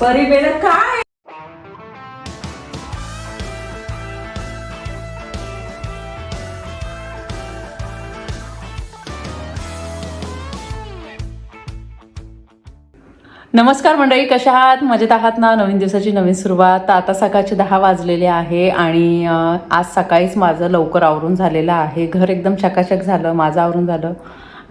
परिबेला काय? नमस्कार मंडळी कशा आहात? मजेत आहात ना? नवीन दिवसाची नवीन सुरुवात. आता सकाळचे दहा वाजलेले आहे आणि आज सकाळीच माझं लवकर आवरून झालेलं आहे. घर एकदम चकाचक झालं माझं आवरून झालं.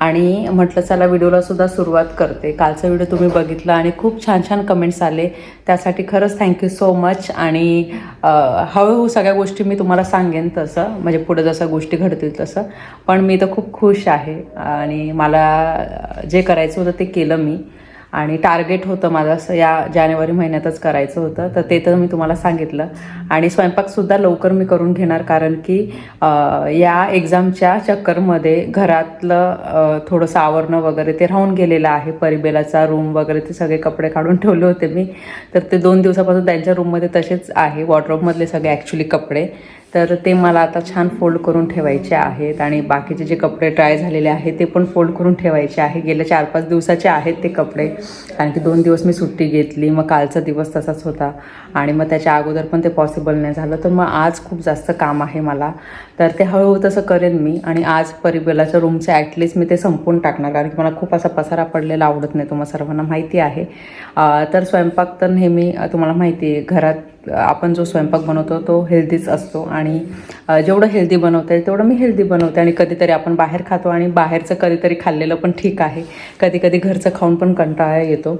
आणि म्हटलं चला व्हिडिओला सुद्धा सुरुवात करते. कालचा व्हिडिओ तुम्ही बघितला आणि खूप छान छान कमेंट्स आले. त्यासाठी खरंच थँक्यू सो मच आणि हळूहळू सगळ्या गोष्टी मी तुम्हाला सांगेन तसं. म्हणजे पुढे जसं गोष्टी घडतील तसं. पण मी तर खूप खुश आहे. आणि मला जे करायचं होतं ते केलं मी. आणि टार्गेट होतं माझं असं. या जानेवारी महिन्यातच करायचं होतं. तर ते तर मी तुम्हाला सांगितलं. आणि स्वयंपाकसुद्धा लवकर मी करून घेणार. कारण की या एक्झामच्या चक्करमध्ये घरातलं थोडंसं आवरणं वगैरे ते राहून गेलेलं आहे. परिबेलाचा रूम वगैरे ते सगळे कपडे काढून ठेवले होते मी. तर ते दोन दिवसापासून त्यांच्या रूममध्ये तसेच आहे. वॉर्ड्रॉपमधले सगळे ॲक्च्युली कपडे. तर ते मला आता छान फोल्ड करून ठेवायचे आहेत आणि बाकीचे जे कपडे ड्राय झालेले आहेत ते पण फोल्ड करून ठेवायचे आहे. गेल्या चार पाच दिवसाचे आहेत ते कपडे कारण की दोन दिवस मी सुट्टी घेतली मग कालचा दिवस तसाच होता आणि मग त्याच्या अगोदर पण ते पॉसिबल नाही झालं. तर मग आज खूप जास्त काम आहे मला. तर ते हळूहळू तसं करेन मी आणि आज परिबलाच्या रूमचं ॲटलिस्ट मी ते संपून टाकणार कारण की मला खूप असा पसारा पडलेला आवडत नाही तुम्हाला सर्वांना माहिती आहे. तर स्वयंपाक तर नेहमी तुम्हाला माहिती आहे घरात आपण जो स्वयंपाक बनवतो तो हेल्दीच असतो आणि जेवढं हेल्दी बनवता येईल तेवढं मी हेल्दी बनवते आणि कधीतरी आपण बाहेर खातो आणि बाहेरचं कधीतरी खाल्लेलं पण ठीक आहे. कधी कधी घरचं खाऊन पण कंटाळा येतो.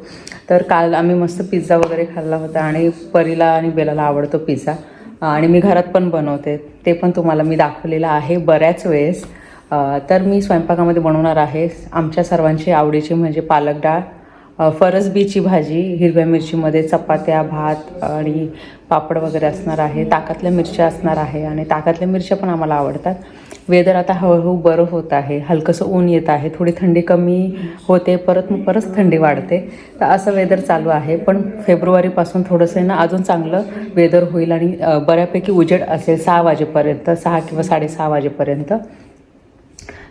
तर काल आम्ही मस्त पिझ्झा वगैरे खाल्ला होता आणि परीला आणि बेलाला आवडतो पिझ्झा आणि मी घरात पण बनवते. ते पण तुम्हाला मी दाखवलेलं आहे बऱ्याच वेळेस. तर मी स्वयंपाकामध्ये बनवणार आहे. आमच्या सर्वांची आवडीची म्हणजे पालक डाळ. फरसबीची भाजी हिरव्या मिरचीमध्ये चपात्या भात आणि पापड वगैरे असणार आहे ताकातल्या मिरच्या असणार आहे आणि ताकातल्या मिरच्या पण आम्हाला आवडतात. वेदर आता हळूहळू बरं होत आहे हलकंसं ऊन येत आहे थोडी थंडी कमी होते परत मग परत थंडी वाढते. तर असं वेदर चालू आहे पण फेब्रुवारीपासून थोडंसं आहे ना अजून चांगलं वेदर होईल आणि बऱ्यापैकी उजेड असेल सहा वाजेपर्यंत सहा किंवा साडेसहा वाजेपर्यंत.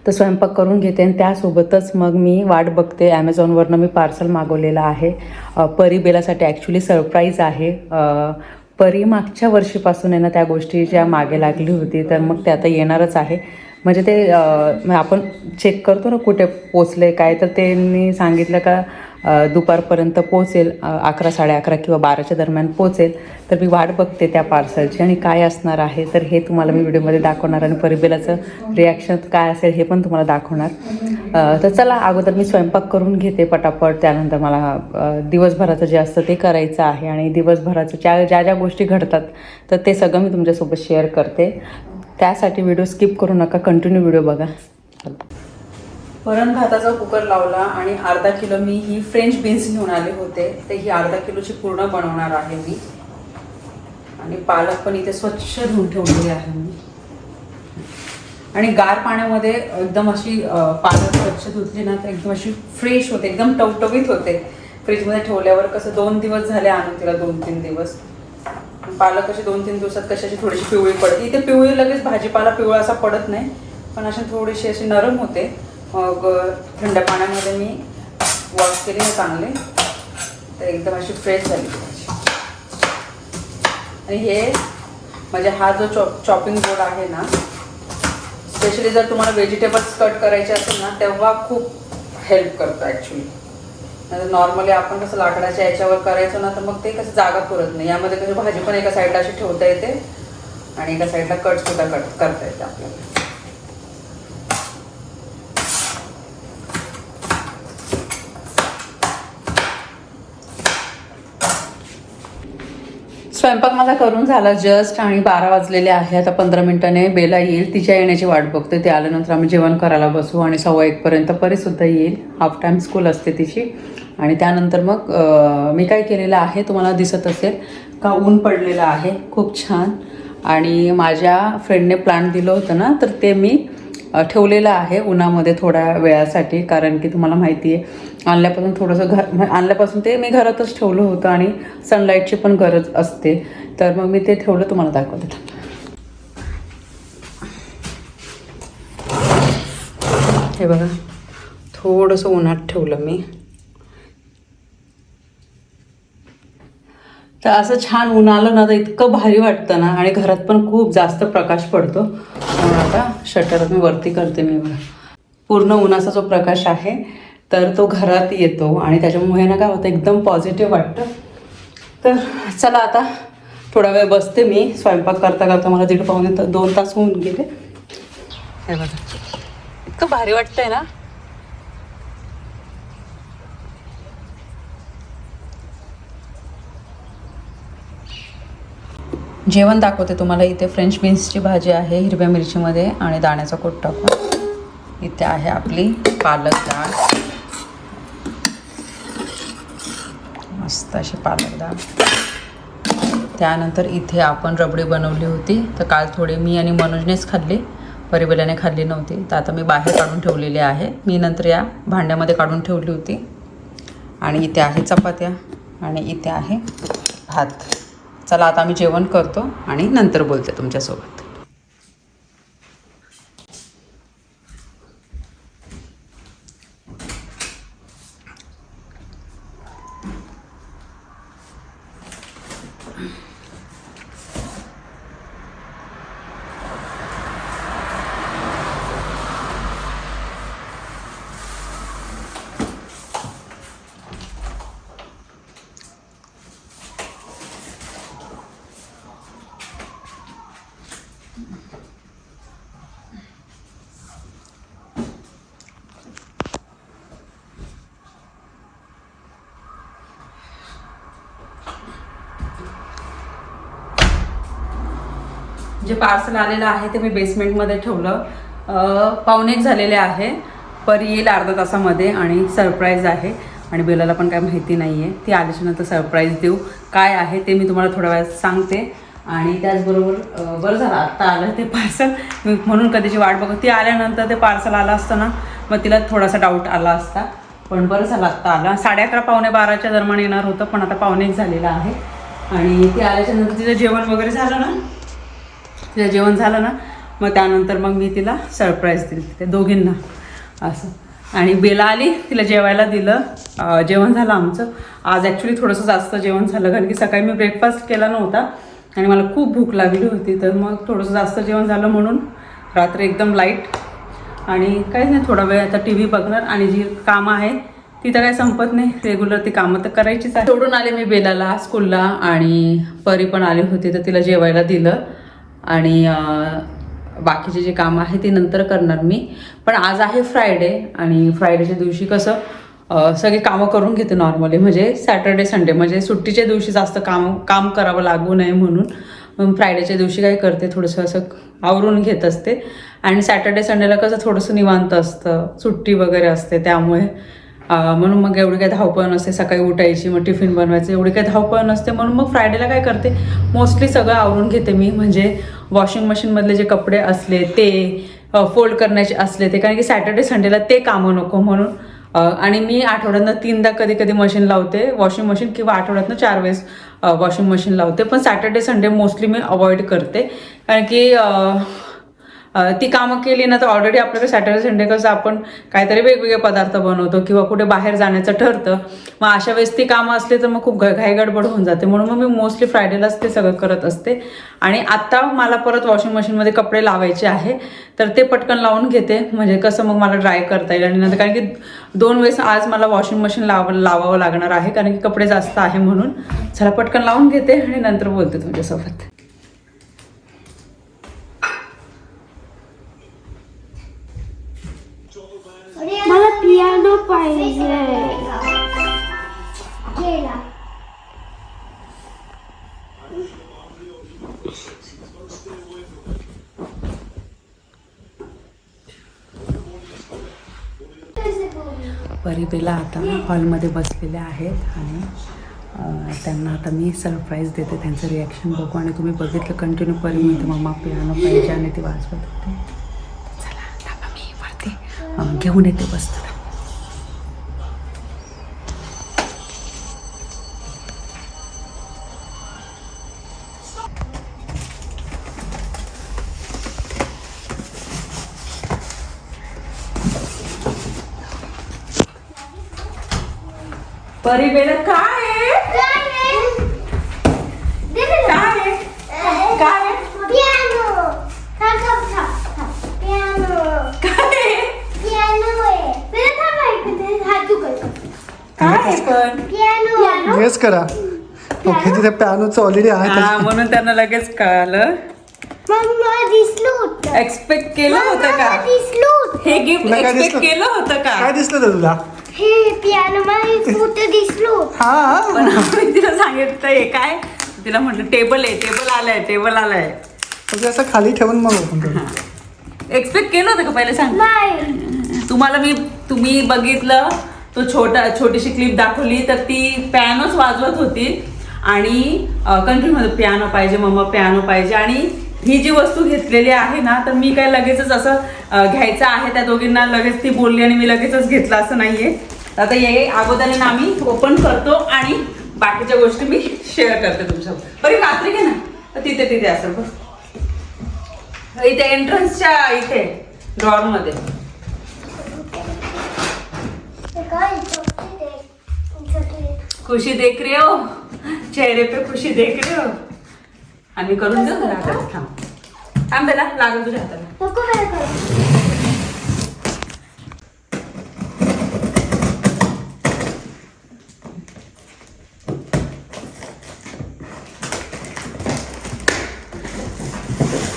तर स्वयंपाक करून घेते आणि त्यासोबतच मग मी वाट बघते. ॲमेझॉनवरनं मी पार्सल मागवलेलं आहे. परी बेलासाठी ॲक्च्युली सरप्राईज आहे. परी मागच्या वर्षीपासून आहे ना त्या गोष्टी ज्या मागे लागली होती तर मग ते आता येणारच आहे. म्हणजे ते आपण चेक करतो ना कुठे पोचले काय तर त्यांनी सांगितलं का दुपारपर्यंत पोचेल अकरा साडे अकरा किंवा बाराच्या दरम्यान पोचेल तर मी वाट बघते त्या पार्सलची आणि काय असणार आहे तर हे तुम्हाला मी व्हिडिओमध्ये दाखवणार आणि परिबेलाचं रिॲक्शन काय असेल हे पण तुम्हाला दाखवणार. तर चला अगोदर मी स्वयंपाक करून घेते पटापट त्यानंतर मला दिवसभराचं जे असतं ते करायचं आहे आणि दिवसभराचं ज्या ज्या ज्या गोष्टी घडतात तर ते सगळं मी तुमच्यासोबत शेअर करते. त्यासाठी व्हिडिओ स्किप करू नका कंटिन्यू व्हिडिओ बघा. वरण भाताचा कुकर लावला आणि अर्धा किलो मी ही फ्रेंच बीन्स घेऊन आले होते. ते ही अर्धा किलोची पूर्ण बनवणार आहे मी. आणि पालक पण इथे स्वच्छ धुवून ठेवलेली आहे मी. आणि गार पाण्यामध्ये एकदम अशी पालक स्वच्छ धुतली ना तर एकदम अशी फ्रेश होते एकदम टवटवीत होते. फ्रीजमध्ये ठेवल्यावर कसं दोन दिवस झाले आणून तिला दोन तीन दिवस. पालक अशी दोन तीन दिवसात कशाची थोडीशी पिवळी पडते. इथे पिवळी लगेच भाजीपाला पिवळा असा पडत नाही पण अशी थोडीशी अशी नरम होते. मग थंड पाण्यामध्ये मी वॉश केली ना चांगले. तर एकदम अशी फ्रेश झाली आणि हे म्हणजे हा जो चॉप चॉपिंग बोर्ड आहे ना स्पेशली जर तुम्हाला व्हेजिटेबल्स कट करायचे असेल ना तेव्हा खूप हेल्प करतं ॲक्च्युली नाही नॉर्मली आपण कसं लाकडाच्या याच्यावर करायचो ना तर मग ते कसं जागा पुरत नाही. यामध्ये कसं भाजी पण एका साईडला अशी ठेवता येते आणि एका साईडला कटसुद्धा कट करता येते आपल्याला. स्वयंपाक माझा करून झाला जस्ट आणि बारा वाजलेले आहे. आता पंधरा मिनिटाने बेला येईल. तिच्या येण्याची वाट बघते. ते आल्यानंतर आम्ही जेवण करायला बसू आणि सव्वा एकपर्यंत परीसुद्धा येईल. हाफ टाईम स्कूल असते तिची. आणि त्यानंतर मग मी काय केलेलं आहे तुम्हाला दिसत असेल. का ऊन पडलेलं आहे. खूप छान. आणि माझ्या फ्रेंडने प्लांट दिलं होतं ना तर ते मी ठेवलेलं आहे उन्हामध्ये थोड्या वेळासाठी कारण की तुम्हाला माहिती आहे आणल्यापासून थोडंसं घर आणल्यापासून ते मी घरातच ठेवलं होतं आणि सनलाईटची पण गरज असते. तर मग मी ते ठेवलं तुम्हाला दाखवते. हे बघा थोडंसं उन्हात ठेवलं मी. तर असं छान ऊन आलं ना तर इतकं भारी वाटतं ना. आणि घरात पण खूप जास्त प्रकाश पडतो. आता शटर मी वरती करते मी बघा. पूर्ण उन्हाचा जो प्रकाश आहे तर तो घरात येतो. आणि त्याच्यामुळे ना काय होतं एकदम पॉझिटिव्ह वाटतं. तर चला आता थोडा वेळ बसते मी. स्वयंपाक करता करता मला दीड पाहुणे तर दोन तास होऊन गेले. हे बघा. इतकं भारी वाटतंय ना. जेवण दाखवते तुम्हाला. इथे फ्रेंच बीन्सची भाजी आहे हिरव्या मिरचीमध्ये आणि दाण्याचा कोट टाकून. इथे आहे आपली पालक डाळ. मस्त अशी पालक डाळ. त्यानंतर इथे आपण रबडी बनवली होती तर काल थोडी मी आणि मनोजनेच खाल्ली. परिबेलाने खाल्ली नव्हती. तर आता मी बाहेर काढून ठेवलेली आहे. मी नंतर या भांड्यामध्ये काढून ठेवली होती. आणि इथे आहे चपात्या आणि इथे आहे भात. चला आता आम्ही जेवण करतो आणि नंतर बोलते तुमच्यासोबत. जे पार्सल आलेलं आहे ते मी बेसमेंटमध्ये ठेवलं. पाहुणेच झालेले आहे. पर येईल अर्धा तासामध्ये आणि सरप्राईज आहे. आणि बेलाला पण काय माहिती नाही आहे ती आल्याच्यानंतर सरप्राईज देऊ. काय आहे ते मी तुम्हाला थोड्या वेळात सांगते. आणि त्याचबरोबर बरं झालं आत्ता आलं ते पार्सल मी म्हणून कधीची वाट बघू. ती आल्यानंतर ते पार्सल आलं असतं ना मग तिला थोडासा डाऊट आला असता. पण बरं झालं आत्ता आलं. साडे अकरा पावणे बाराच्या दरम्यान येणार होतं पण आता पावणेच झालेलं आहे. आणि ती आल्याच्यानंतर तिचं जेवण वगैरे झालं ना? तिचं जेवण झालं ना मग त्यानंतर मग मी तिला सरप्राईज दिली त्या दोघींना. असं. आणि बेला आली तिला जेवायला दिलं. जेवण झालं आमचं. आज ॲक्च्युली थोडंसं जास्त जेवण झालं कारण की सकाळी मी ब्रेकफास्ट केला नव्हता आणि मला खूप भूक लागली होती तर मग थोडंसं जास्त जेवण झालं म्हणून रात्री एकदम लाइट आणि काहीच नाही थोडा वेळ आता टी व्ही बघणार आणि जी कामं आहे ती तर काही संपत नाही. रेग्युलर ती कामं तर करायचीच आहे सोडून आले मी बेलाला स्कूलला आणि परी पण आली होती तर तिला जेवायला दिलं. आणि बाकीचे जे काम आहे ते नंतर करणार मी. पण आज आहे फ्रायडे आणि फ्रायडेच्या दिवशी कसं सगळी कामं करून घेते नॉर्मली म्हणजे सॅटर्डे संडे म्हणजे सुट्टीच्या दिवशी जास्त काम काम करावं लागू नये म्हणून. मग फ्रायडेच्या दिवशी काय करते थोडंसं असं आवरून घेत असते. आणि सॅटर्डे संडेला कसं थोडंसं निवांत असतं. सुट्टी वगैरे असते त्यामुळे. म्हणून मग एवढी काय धावपळ नसते. सकाळी उठायची मग टिफिन बनवायचं एवढी काय धावपळ नसते. म्हणून मग फ्रायडेला काय करते? मोस्टली सगळं आवरून घेते मी. म्हणजे वॉशिंग मशीनमधले जे कपडे असले ते फोल्ड करण्याचे असले ते. कारण की सॅटर्डे संडेला ते कामं नको म्हणून. आणि मी आठवड्यातनं तीनदा कधी कधी मशीन लावते. वॉशिंग मशीन किंवा आठवड्यातनं चार वेळेस वॉशिंग मशीन लावते. पण सॅटर्डे संडे मोस्टली मी अवॉइड करते. कारण की ती कामं केली ना तर ऑलरेडी आपल्याकडे सॅटर्डे संडे कसं आपण काहीतरी वेगवेगळे पदार्थ बनवतो किंवा कुठे बाहेर जाण्याचं ठरतं. मग अशा वेळेस ती कामं असली तर मग खूप घ घाई गडबड होऊन जाते. म्हणून मग मी मोस्टली फ्रायडेलाच ते सगळं करत असते. आणि आत्ता मला परत वॉशिंग मशीनमध्ये कपडे लावायचे आहे तर ते पटकन लावून घेते. म्हणजे कसं मग मला ड्राय करता येईल. आणि नंतर कारण की दोन वेळेस आज मला वॉशिंग मशीन लाव लावावं लागणार आहे कारण की कपडे जास्त आहे म्हणून. चला पटकन लावून घेते आणि नंतर बोलते तुमच्यासोबत मला पियानो पाहिजे परिबेला आता हॉलमध्ये बसलेल्या आहेत आणि त्यांना आता मी सरप्राईज देते त्यांचं रिॲक्शन बघू आणि तुम्ही बघितलं कंटिन्यू परी म्हणते मम्मा पियानो पाहिजे आणि ती वाजवत होते. चला मी वरती घेऊन येते बसते काय दे दे काय? काय काय काय पण? गेस करा. ओके तिथे पियानोचं ऑलरेडी आहे हा त्याच्यात. म्हणून त्यांना लगेच कळालं. एक्सपेक्ट केलं होतं का? हे गिफ्ट तुला काय एक्सपेक्ट दिसलं? केलं होतं काय का दिसलं तर तुला? हे पियानो मला होतं दिसलं. हा. पण आम्ही तिला सांगितलं हे काय? तिला म्हटलं टेबल आहे टेबल आलाय टेबल आलाय. म्हणजे असं खाली ठेवून मग करू. एक्सपेक्ट केलं होतं का पहिले सांग? नाही. तुम्हाला मी तुम्ही बघितलं तो छोटा छोटीशी क्लिप दाखवली तर ती पॅनोच वाजवत होती. आणि कंटिन्यू मध्ये पियानो पाहिजे मम्मा पियानो पाहिजे. आणि ही जी वस्तू घेतलेली आहे ना तर मी काय लगेचच असं घ्यायचं आहे त्या दोघींना लगेच ती बोलली आणि मी लगेचच घेतलं असं नाहीये. आता ये अगोदर आम्ही ओपन करतो आणि बाकीच्या गोष्टी मी शेअर करते तुमच्यावर. बरी रात्री घे ना. तिथे तिथे असेल बघ. इथे एंट्रन्सच्या इथे ड्रॉरमध्ये काय खुशी देख रहे हो? चेहरे पे खुशी देख रहे हो? आणि करून देऊ ना हाताला थांब. थांब बेला लागल तुझ्या हाताला. नको कर.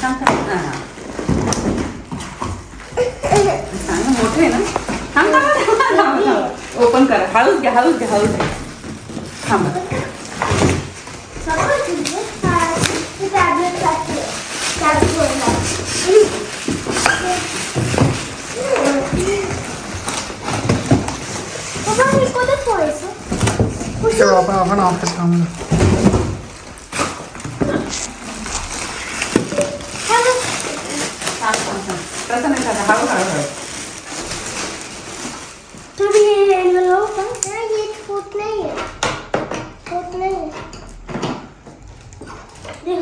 थांब थांब. हा, हा. सांग ना, मोठं आहे ना? थांब थांब थांब, थांब थांब ओपन करा. हळूच घ्या हळूच घ्या हळूच घ्या. थांबा सगळं ठीक आहे. हा, ते tablet साठी आहे. tablet वरला. बाबा, हे कोणतं ठेवायचं? तेव्हा आपण आपण ऑफिस काम हा बघ. थांब थांब थांब तसं नाही करायचं, हळू हळू हळू तुम्ही हे लावू का? नाही, येत होत नाहीये. होत नाहीये. देखो,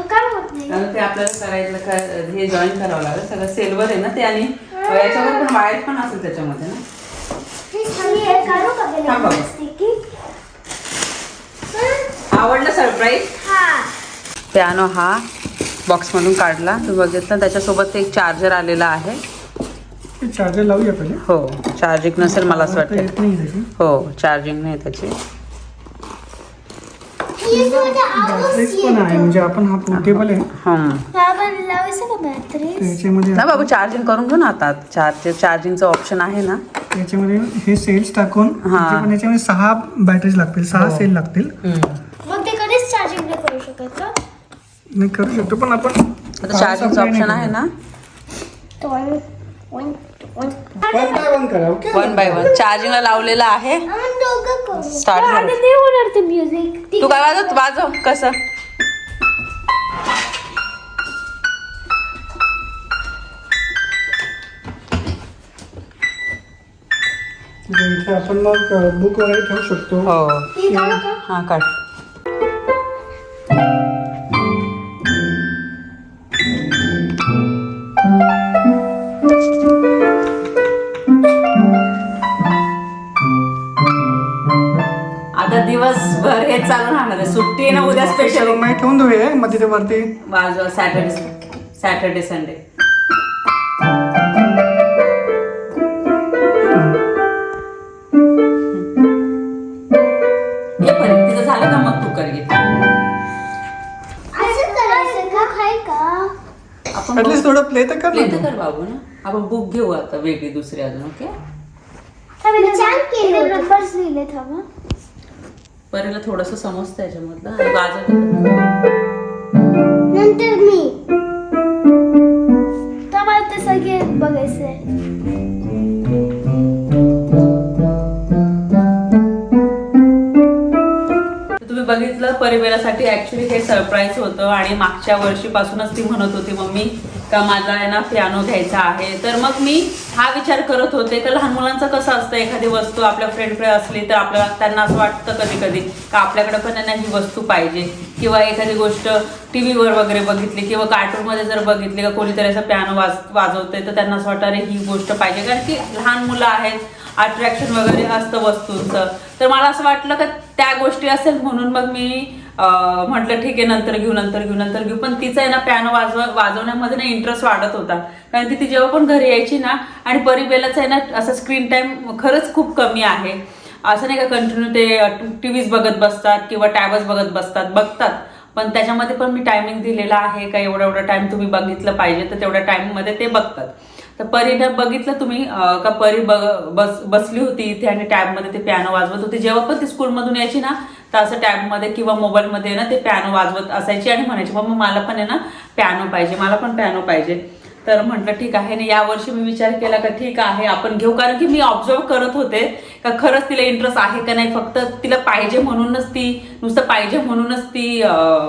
का होत नाही? आणि ते आपल्याला करायचं का हे जॉईन करावं लागेल. सगळं सिल्वर आहे ना ते आणि याच्यावर पण वायर पण असेल त्याच्यामध्ये ना. हे थांब बाबा. sticky? हं? आवडलं सरप्राईज हा. पियानो हा बॉक्समधून काढला. तुम्ही बघितलं त्याच्यासोबत एक चार्जर आलेला आहे. चार्जर लावूया पहिले. हो चार्जिंग नसेल मला असं वाटतं हो चार्जिंग नाही त्याची. हे. म्हणजे आपण हा पोर्टेबल आहे. हम्म. बाबा, लावायचं का बॅटरी त्याच्यामध्ये ना बाबू चार्जिंग करून घेऊ ना आता. चार्ज चार्जिंगचं ऑप्शन आहे ना. त्याच्यामध्ये हे सेल्स टाकून हा. याच्यामध्ये सहा बॅटरीज लागतील सहा हो. सेल लागतील मग ते कधीच चार्जिंग नाही करू शकत नाही करू शकतो पण आपण आता चार्जिंगचं ऑप्शन आहे ना? One one one one by one करा ओके वन बाय वन चार्जिंगला लावलेलं आहे. नाही होणार ते म्युझिक तू काय वाजव? वाजव. कसं? इथे आपण मग बुक वगैरे ठेवू शकतो. हो. हा काढ. दिवसभर हे चालू राहणार आहे. सुट्टी आहे ना उद्या स्पेशल मग ठेवून देऊया मग तिथे वरती. वाजवा सॅटर्डे सॅटर्डे संडे ये पण तिचं झालं का? मग तू कर घे. असं करायचं का? काय का? आपण ऍटलीस्ट थोडं प्ले तर कर प्ले तर तू. कर बाबू ना. आपण बुक घेऊ आता वेगळी दुसरी अजून ओके छान केले नंबर्स लिहिले थांबा परीला थोडस समजतं याच्यामधलं आणि वाजवतं नंतर मी. सरप्राईज होतं आणि मागच्या वर्षीपासूनच ती म्हणत होती मम्मी का मला आहे ना पियानो घ्यायचा आहे? तर मग मी हा विचार करत होते का लहान मुलांचं कसं असतं? एखादी वस्तू आपल्या फ्रेंडकडे असली तर आपल्याला त्यांना असं वाटतं कधी कधी का आपल्याकडे पण त्यांना ही वस्तू पाहिजे? किंवा एखादी गोष्ट टी व्हीवर वगैरे बघितली किंवा कार्टूनमध्ये जर बघितली का कोणीतरी असं पियानो वाज वाजवते तर त्यांना असं वाटतं अरे ही गोष्ट पाहिजे. कारण की लहान मुलं आहेत अट्रॅक्शन वगैरे असतं वस्तूंचं. तर मला असं वाटलं का त्या गोष्टी असेल म्हणून मग मी म्हटलं ठीक आहे नंतर घेऊ नंतर घेऊ नंतर घेऊ. पण तिचा आहे ना पियानो वाजव वाजवण्यामध्ये ना इंटरेस्ट वाढत होता. कारण की ती जेव्हा पण घरी यायची ना आणि परिबेलाचा आहे ना असं स्क्रीन टाईम खरंच खूप कमी आहे. असं नाही का कंटिन्यू ते टी व्हीज बघत बसतात किंवा टॅबच बघत बसतात बघतात. पण त्याच्यामध्ये पण मी टायमिंग दिलेला आहे का एवढा एवढा टाइम तुम्ही बघितलं पाहिजे तर तेवढ्या टाइममध्ये ते बघतात. तर परीनं बघितलं तुम्ही का परी बघ बस बसली होती इथे आणि टॅबमध्ये ते पियानो वाजवत होती. जेव्हा पण ती स्कूलमधून यायची ना तर असं टॅबमध्ये किंवा मोबाईलमध्ये ना ते पॅनो वाजवत असायची आणि म्हणायची मग मला पण आहे ना पॅनो पाहिजे मला पण पॅनो पाहिजे. तर म्हटलं ठीक आहे. ना यावर्षी मी विचार केला का ठीक आहे आपण घेऊ. कारण की मी ऑब्झर्व करत होते का खरंच तिला इंटरेस्ट आहे का नाही फक्त तिला पाहिजे म्हणूनच ती नुसतं पाहिजे म्हणूनच ती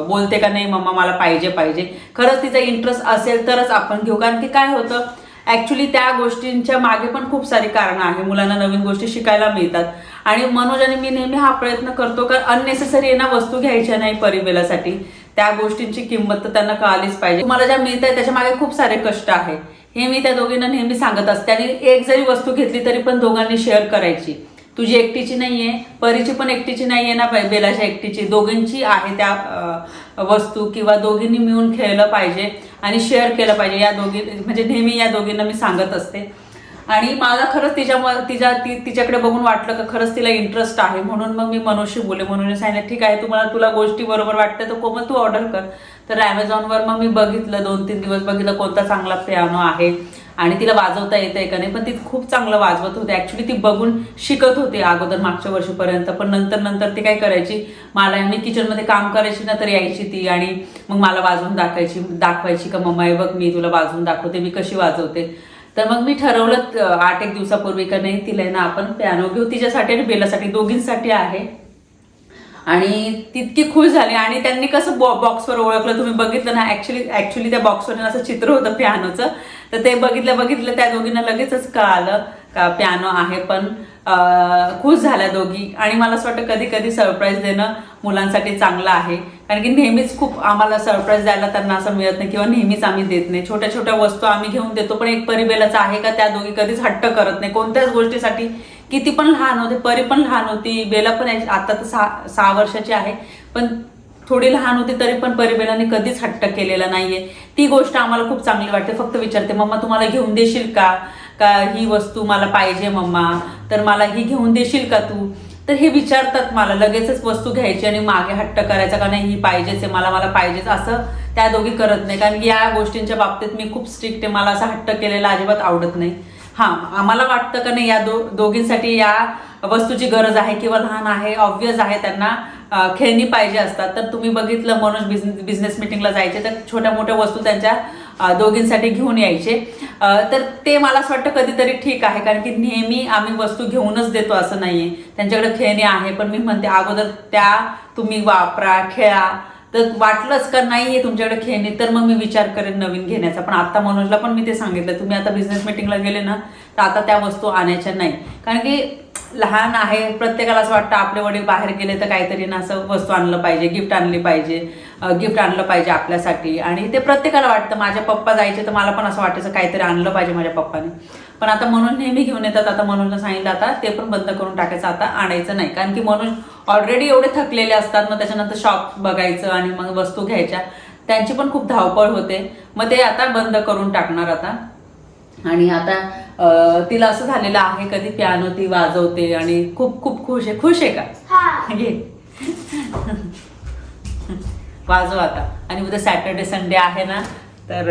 बोलते का नाही मम्मा मला पाहिजे पाहिजे. खरंच तिचा इंटरेस्ट असेल तरच आपण घेऊ. कारण की काय होतं ॲक्च्युली त्या गोष्टींच्या मागे पण खूप सारी कारणं आहे. मुलांना नवीन गोष्टी शिकायला मिळतात. आणि मनोज आणि मी नेहमी हा प्रयत्न करतो का अननेसेसरी ना वस्तू घ्यायच्या नाही परिवेलासाठी त्या गोष्टींची किंमत तर त्यांना कळालीच पाहिजे. तुम्हाला ज्या मिळत आहे त्याच्यामागे खूप सारे कष्ट आहे. हे मी त्या दोघींना नेहमी सांगत असते. आणि एक जरी वस्तू घेतली तरी पण दोघांनी शेअर करायची. तुझी एकटीची नाही आहे परीची पण एकटीची नाहीये ना बेलाच्या एकटीची. दोघींची आहे त्या वस्तू किंवा दोघींनी मिळून खेळलं पाहिजे आणि शेअर केलं पाहिजे. या दोघी म्हणजे नेहमी या दोघींना मी सांगत असते. आणि मला खरंच तिच्या तिच्या ती तिच्याकडे बघून वाटलं का खरंच तिला इंटरेस्ट आहे. म्हणून मग मी मनोशी बोले म्हणून सांगितलं ठीक आहे तुम्हाला तुला गोष्टी बरोबर वाटतं तर कोमल तू ऑर्डर कर. तर ॲमेझॉनवर मग मी बघितलं दोन तीन दिवस बघितलं कोणता चांगला पियानो आहे. आणि तिला वाजवता येतंय का नाही पण ती खूप चांगलं वाजवत होते. ऍक्च्युली ती बघून शिकत होती अगोदर मागच्या वर्षीपर्यंत पण नंतर नंतर ती काय करायची मला मी किचनमध्ये काम करायची ना तर यायची ती आणि मग मला वाजवून दाखवायची दाखवायची का मम्मा हे बघ मी तुला वाजवून दाखवते मी कशी वाजवते. तर मग मी ठरवलं आठ एक दिवसापूर्वी का नाही तिला आहे ना आपण पियानो घेऊ तिच्यासाठी आणि बेलासाठी दोघींसाठी आहे. आणि तितकी खुश झाली. आणि त्यांनी कसं बॉ बॉक्सवर ओळखलं. तुम्ही बघितलं ना ॲक्च्युली ॲक्च्युली त्या बॉक्सवर असं चित्र होतं पियानोचं तर ते बघितलं बघितलं त्या दोघींना लगेचच कळालं का पियानो आहे. पण खुश झाल्या दोघी. आणि मला असं वाटतं कधी कधी सरप्राईज देणं मुलांसाठी चांगलं आहे. कारण की नेहमीच खूप आम्हाला सरप्राईज द्यायला त्यांना असं मिळत नाही किंवा नेहमीच आम्ही देत नाही. छोट्या छोट्या वस्तू आम्ही घेऊन देतो पण एक परिबेलाचा आहे का त्या दोघी कधीच हट्ट करत नाही. कोणत्याच गोष्टीसाठी किती पण लहान होते परी पण लहान होती बेला पण आता तर सहा सहा वर्षाची आहे. पण थोडी लहान होती तरी पण परिबेलाने कधीच हट्ट केलेला नाहीये. ती गोष्ट आम्हाला खूप चांगली वाटते. फक्त विचारते मम्मा तुम्हाला घेऊन देशील का? का ही वस्तू मला पाहिजे मम्मा? तर मला ही घेऊन देशील का तू? तर हे विचारतात मला लगेचच वस्तू घ्यायची आणि मागे हट्ट करायचा का नाही? ही पाहिजेच आहे मला मला पाहिजेच. असं त्या दोघी करत नाही. कारण की या गोष्टींच्या बाबतीत मी खूप स्ट्रिक्ट आहे. मला असा हट्ट केलेला अजिबात आवडत नाही. हां आम्हाला वाटतं का नाही या दो दोघींसाठी या वस्तूची गरज आहे किंवा लहान आहे ऑब्वियस आहे त्यांना खेळणी पाहिजे असतात. तर तुम्ही बघितलं मनोज बिझनेस बिझनेस मिटिंगला जायचे तर छोट्या मोठ्या वस्तू त्यांच्या दोघींसाठी घेऊन यायचे. तर ते मला असं वाटतं कधीतरी ठीक आहे कारण की नेहमी आम्ही वस्तू घेऊनच देतो असं नाही आहे त्यांच्याकडे खेळणी आहे पण मी म्हणते अगोदर त्या तुम्ही वापरा खेळा. तर वाटलंच का नाहीये तुमच्याकडे खेळणी? तर मग मी विचार करेन नवीन घेण्याचा. पण आता मनोजला पण मी ते सांगितलं. तुम्ही आता बिझनेस मिटिंगला गेले ना तर आता त्या वस्तू आणायच्या नाही. कारण की लहान आहे प्रत्येकाला असं वाटतं आपले वडील बाहेर गेले तर काहीतरी ना असं वस्तू आणलं पाहिजे गिफ्ट आणली पाहिजे गिफ्ट आणलं पाहिजे आपल्यासाठी. आणि ते प्रत्येकाला वाटतं माझ्या पप्पा जायचे तर मला पण असं वाटायचं काहीतरी आणलं पाहिजे माझ्या पप्पाने. पण आता म्हणून नेहमी घेऊन येतात आता म्हणून सांगितलं आता ते पण बंद करून टाकायचं आता आणायचं नाही. कारण की म्हणून ऑलरेडी एवढे थकलेले असतात मग त्याच्यानंतर शॉप बघायचं आणि मग वस्तू घ्यायच्या. त्यांची पण खूप धावपळ होते. मग ते आता बंद करून टाकणार आता. आणि आता तिला असं झालेलं आहे कधी पियानो ती वाजवते आणि खूप खूप खुश आहे. खुश आहे का? घे. वाजव आता. आणि उद्या सॅटर्डे संडे आहे ना तर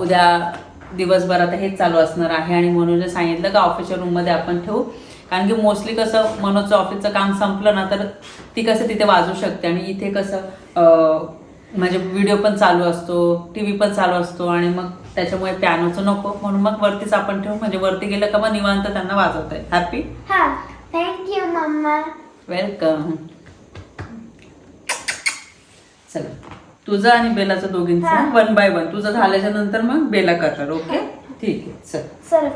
उद्या दिवसभर आता हेच चालू असणार आहे. आणि म्हणून सांगितलं का ऑफिसच्या रूममध्ये आपण ठेवू. कारण की मोस्टली कसं मनोजचं ऑफिसचं काम संपलं ना तर ती कसं तिथे वाजू शकते. आणि इथे कसं म्हणजे व्हिडिओ पण चालू असतो टी व्ही पण चालू असतो. आणि मग त्याच्यामुळे पियानोचं नको. म्हणून मग वरतीच आपण ठेवू. म्हणजे वरती गेलं का मग निवांत त्यांना वाजवता येईल. हॅपी हा. थँक्यू मम्मा वेलकम चला. तुझं आणि बेलाचं दोघींचं. वन बाय वन तुझं झाल्याच्यानंतर मग बेला करणार. ओके ठीक आहे. चल.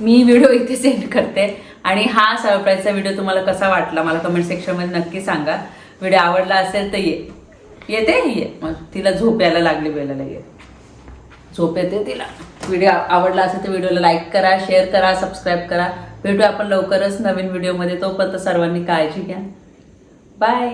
मी व्हिडिओ इथे सेंड करते. आणि हा सरप्राईजचा व्हिडिओ तुम्हाला कसा वाटला मला कमेंट सेक्शनमध्ये नक्की सांगा. व्हिडिओ आवडला असेल तर ये. येते? ये. मग तिला झोप यायला लागली बेलाला ये झोप येते तिला. व्हिडिओ आवडला असेल तर व्हिडिओला लाईक करा शेअर करा सबस्क्राईब करा. भेटूया आपण लवकरच नवीन व्हिडिओमध्ये तोपर्यंत सर्वांनी काळजी घ्या. बाय